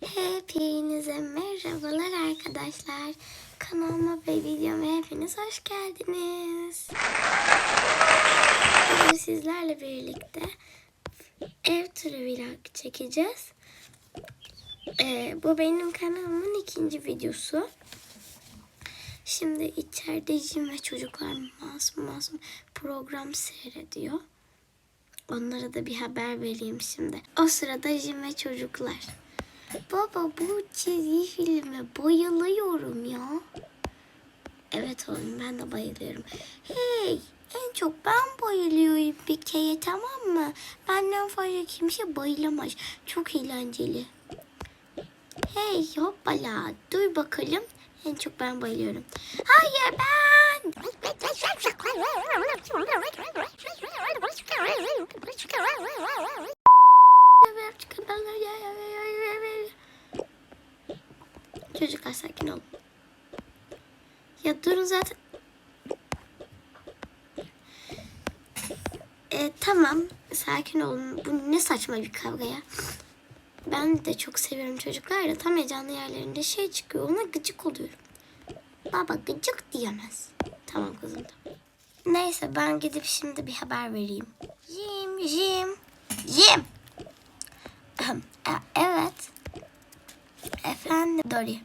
Hepinize merhabalar arkadaşlar. Kanalıma ve videoma hepiniz hoş geldiniz. Bugün sizlerle birlikte ev turu vlog çekeceğiz. Ee, bu benim kanalımın ikinci videosu. Şimdi içeride Jim ve çocuklar masum masum program seyrediyor. Onlara da bir haber vereyim şimdi. O sırada Jim ve çocuklar. Baba bu çizgi filme bayılıyorum ya. Evet oğlum ben de bayılıyorum. Hey en çok ben bayılıyorum bir kere tamam mı? Benden fazla kimse bayılamaz. Çok eğlenceli. Hey hoppala dur bakalım. En çok ben bayılıyorum. Hayır ben. Çocuklar sakin olun. Ya durun zaten. E, tamam sakin olun. Bu ne saçma bir kavga ya. Ben de çok seviyorum çocuklar da tam heyecanlı yerlerinde şey çıkıyor. Ona gıcık oluyorum. Baba gıcık diyemez. Tamam kızım tamam. Neyse ben gidip şimdi bir haber vereyim. Jim, Jim, Jim. Evet. Efendim Dori.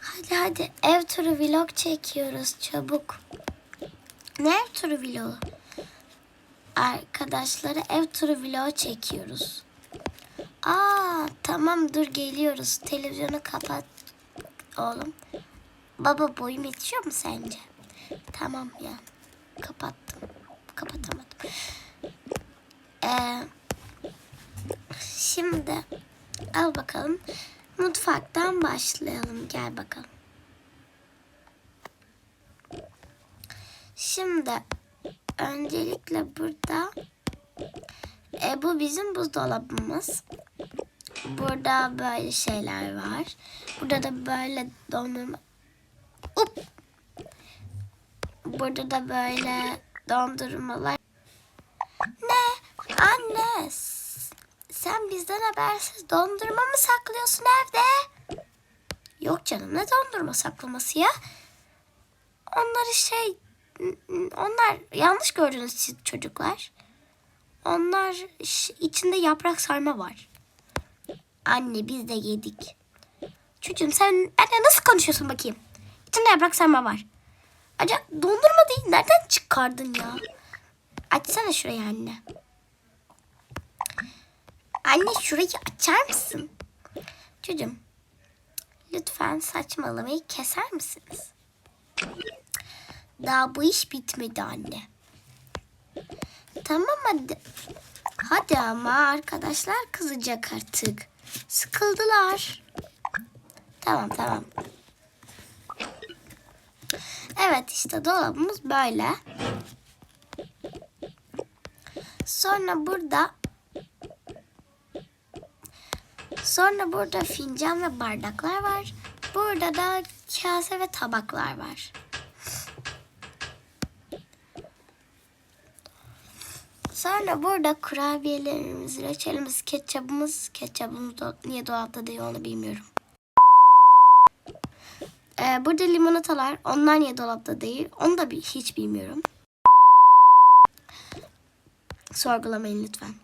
Hadi hadi ev turu vlog çekiyoruz çabuk. Ne ev turu vlogu? Arkadaşlara ev turu vlog çekiyoruz. Aa tamam dur geliyoruz. Televizyonu kapat oğlum. Baba boyum yetişiyor mu sence? Tamam ya. Kapattım. Kapatamadım. Ee, şimdi al bakalım. Mutfaktan başlayalım. Gel bakalım. Şimdi öncelikle burada e, bu bizim buzdolabımız. Burada böyle şeyler var. Burada da böyle dondurma. Up. Burada da böyle dondurmalar. Ne? Anne. Sen bizden habersiz dondurma mı saklıyorsun evde? Yok canım ne dondurma saklaması ya? Onları şey onlar yanlış gördünüz siz çocuklar. Onlar içinde yaprak sarma var. Anne biz de yedik. Çocuğum sen benimle nasıl konuşuyorsun bakayım? İçinde yaprak sarma var. Acaba dondurma değil nereden çıkardın ya? Açsana şurayı anne. Anne şurayı açar mısın? Çocuğum lütfen saçmalamayı keser misiniz? Daha bu iş bitmedi anne. Tamam hadi. Hadi ama arkadaşlar kızacak artık. Sıkıldılar. Tamam tamam. Evet işte dolabımız böyle. Sonra burada Sonra burada fincan ve bardaklar var. Burada da kase ve tabaklar var. Sonra burada kurabiyelerimiz, reçelimiz, ketçabımız, ketçabımız do- niye dolapta değil onu bilmiyorum. Ee, burada limonatalar, onlar niye dolapta değil onu da hiç bilmiyorum. Sorgulamayın lütfen.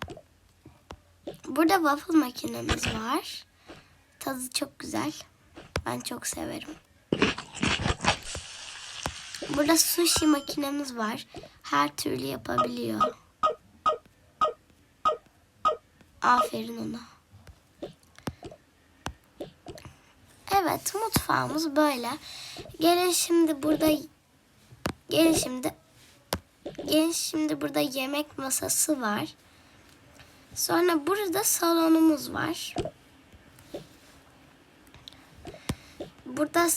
Burada waffle makinemiz var. Tadı çok güzel. Ben çok severim. Burada sushi makinemiz var. Her türlü yapabiliyor. Aferin ona. Evet mutfağımız böyle. Gelin şimdi burada gelin şimdi gelin şimdi burada yemek masası var. Sonra burada salonumuz var. Burada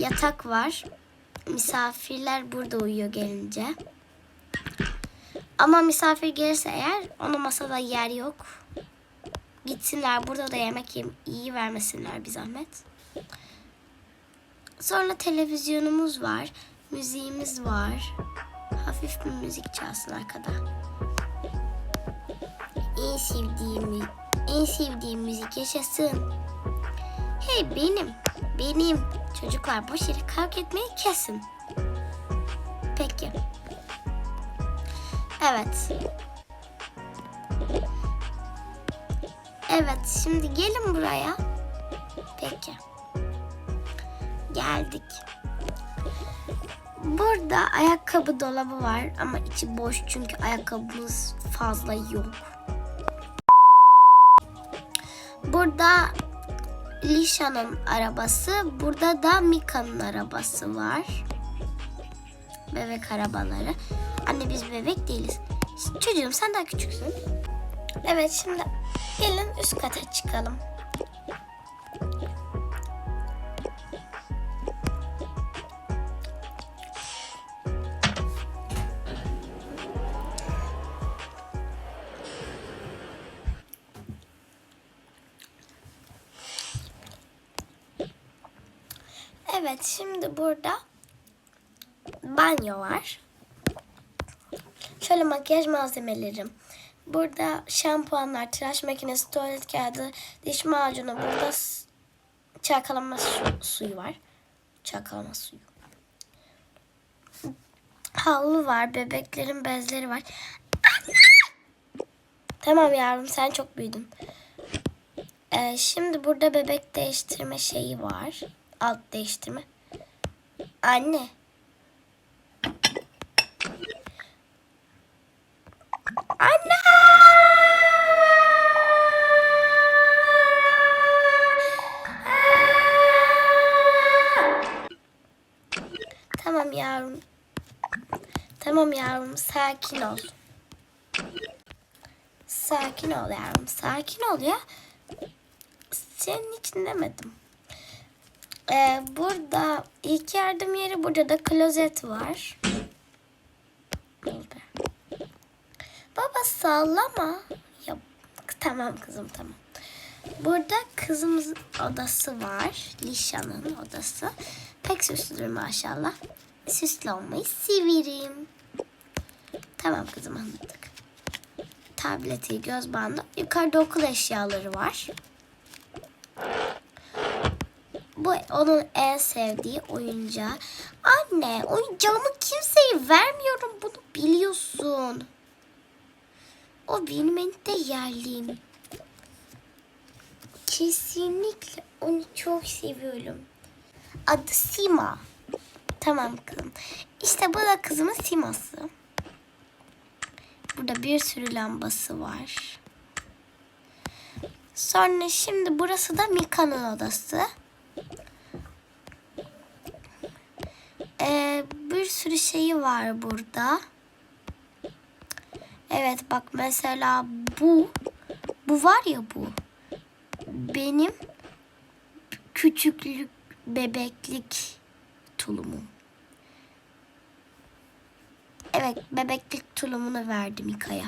yatak var. Misafirler burada uyuyor gelince. Ama misafir gelirse eğer ona masada yer yok. Gitsinler burada da yemek yem iyi vermesinler bir zahmet. Sonra televizyonumuz var. Müziğimiz var. Hafif bir müzik çalsın arkada. En sevdiğim, en sevdiğim müzik yaşasın. Hey benim, benim. Çocuklar boş yere kavga etmeyi kesin. Peki. Evet. Evet, şimdi gelin buraya. Peki. Geldik. Burada ayakkabı dolabı var ama içi boş çünkü ayakkabımız fazla yok. Burada Lisha'nın arabası, burada da Mika'nın arabası var. Bebek arabaları. Anne biz bebek değiliz. Çocuğum sen daha küçüksün. Evet şimdi gelin üst kata çıkalım. Evet şimdi burada banyo var. Şöyle makyaj malzemelerim. Burada şampuanlar, tıraş makinesi, tuvalet kağıdı, diş macunu. Burada çalkalama su- suyu var. Çalkalama suyu. Havlu var, bebeklerin bezleri var. Tamam yavrum sen çok büyüdün. Ee, şimdi burada bebek değiştirme şeyi var. Alt değiştirme. Anne. Anne! Tamam yavrum. Tamam yavrum sakin ol. Sakin ol yavrum sakin ol ya. Senin için demedim. Ee, burada ilk yardım yeri burada da klozet var. Burada. Baba sallama. Ya, tamam kızım tamam. Burada kızımızın odası var. Lişan'ın odası. Pek süslüdür maşallah. Süslü olmayı severim. Tamam kızım anladık. Tableti, göz bandı. Yukarıda okul eşyaları var. Bu onun en sevdiği oyuncağı. Anne oyuncağımı kimseye vermiyorum bunu biliyorsun. O benim en değerlim. Kesinlikle onu çok seviyorum. Adı Sima. Tamam kızım. İşte bu da kızımın Sima'sı. Burada bir sürü lambası var. Sonra şimdi burası da Mika'nın odası. Ee, bir sürü şeyi var burada. Evet bak mesela bu bu var ya bu benim küçüklük bebeklik tulumum. Evet bebeklik tulumunu verdim İka'ya.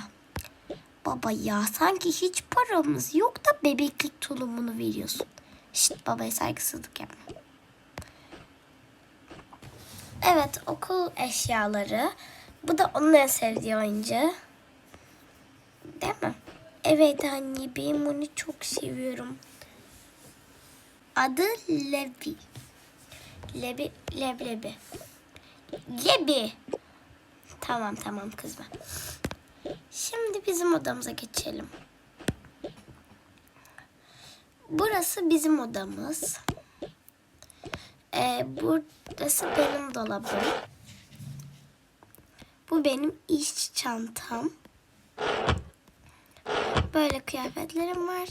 Baba ya sanki hiç paramız yok da bebeklik tulumunu veriyorsun. Şşt babaya saygısızlık yapma. Evet okul eşyaları. Bu da onun en sevdiği oyuncağı. Değil mi? Evet anne ben onu çok seviyorum. Adı Levi. Lebi, leblebi. Lebi. Tamam tamam kızma. Şimdi bizim odamıza geçelim. Burası bizim odamız. Ee, burası benim dolabım. Bu benim iş çantam. Böyle kıyafetlerim var.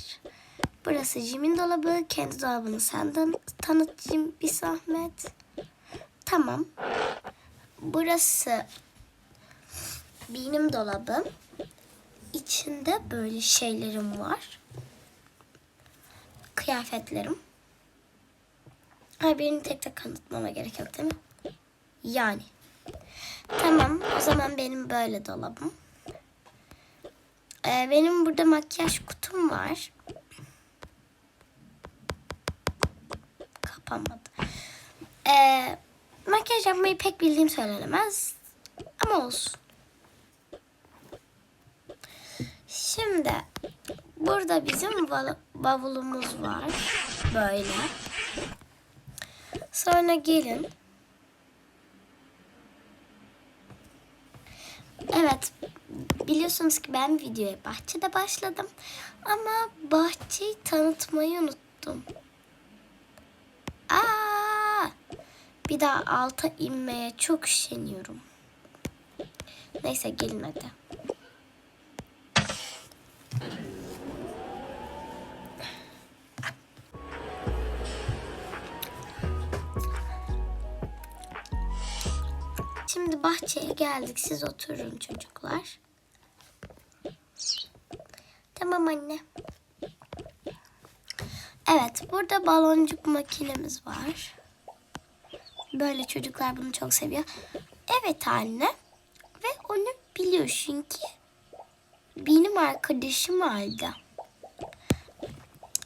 Burası Jim'in dolabı. Kendi dolabını senden tanıt Jim bir zahmet. Tamam. Burası benim dolabım. İçinde böyle şeylerim var. Kıyafetlerim. Ay birini tek tek anlatmama gerek yok değil mi? Yani. Tamam o zaman benim böyle dolabım. Ee, benim burada makyaj kutum var. Kapanmadı. Ee, makyaj yapmayı pek bildiğim söylenemez. Ama olsun. Şimdi burada bizim bavulumuz var. Böyle. Sonra gelin. Evet. Biliyorsunuz ki ben videoya bahçede başladım. Ama bahçeyi tanıtmayı unuttum. Aa! Bir daha alta inmeye çok üşeniyorum. Neyse gelin hadi. Şimdi bahçeye geldik. Siz oturun çocuklar. Tamam anne. Evet, burada baloncuk makinemiz var. Böyle çocuklar bunu çok seviyor. Evet anne. Ve onu biliyor çünkü benim arkadaşım aldı.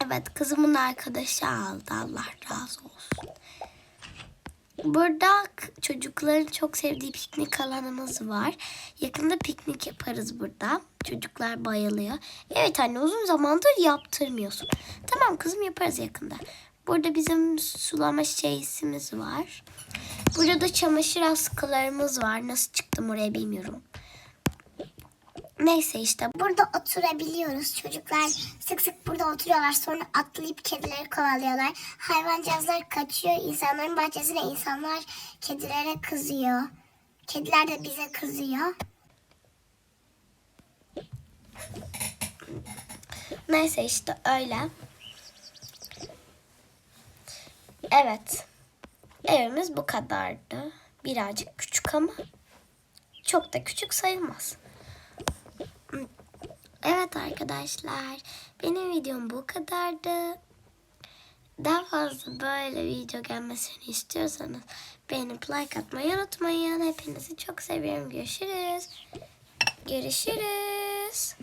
Evet, kızımın arkadaşı aldı. Allah razı olsun. Burada çocukların çok sevdiği piknik alanımız var. Yakında piknik yaparız burada. Çocuklar bayılıyor. Evet anne uzun zamandır yaptırmıyorsun. Tamam kızım yaparız yakında. Burada bizim sulama şeysimiz var. Burada da çamaşır askılarımız var. Nasıl çıktım oraya bilmiyorum. Neyse işte Burada oturabiliyoruz. Çocuklar sık sık burada oturuyorlar. Sonra atlayıp kedileri kovalıyorlar. Hayvancağızlar kaçıyor. İnsanların bahçesine insanlar kedilere kızıyor. Kediler de bize kızıyor. Neyse işte öyle. Evet. Evimiz bu kadardı. Birazcık küçük ama çok da küçük sayılmaz. Evet arkadaşlar. Benim videom bu kadardı. Daha fazla böyle video gelmesini istiyorsanız beğenip like atmayı unutmayın. Hepinizi çok seviyorum. Görüşürüz. Görüşürüz.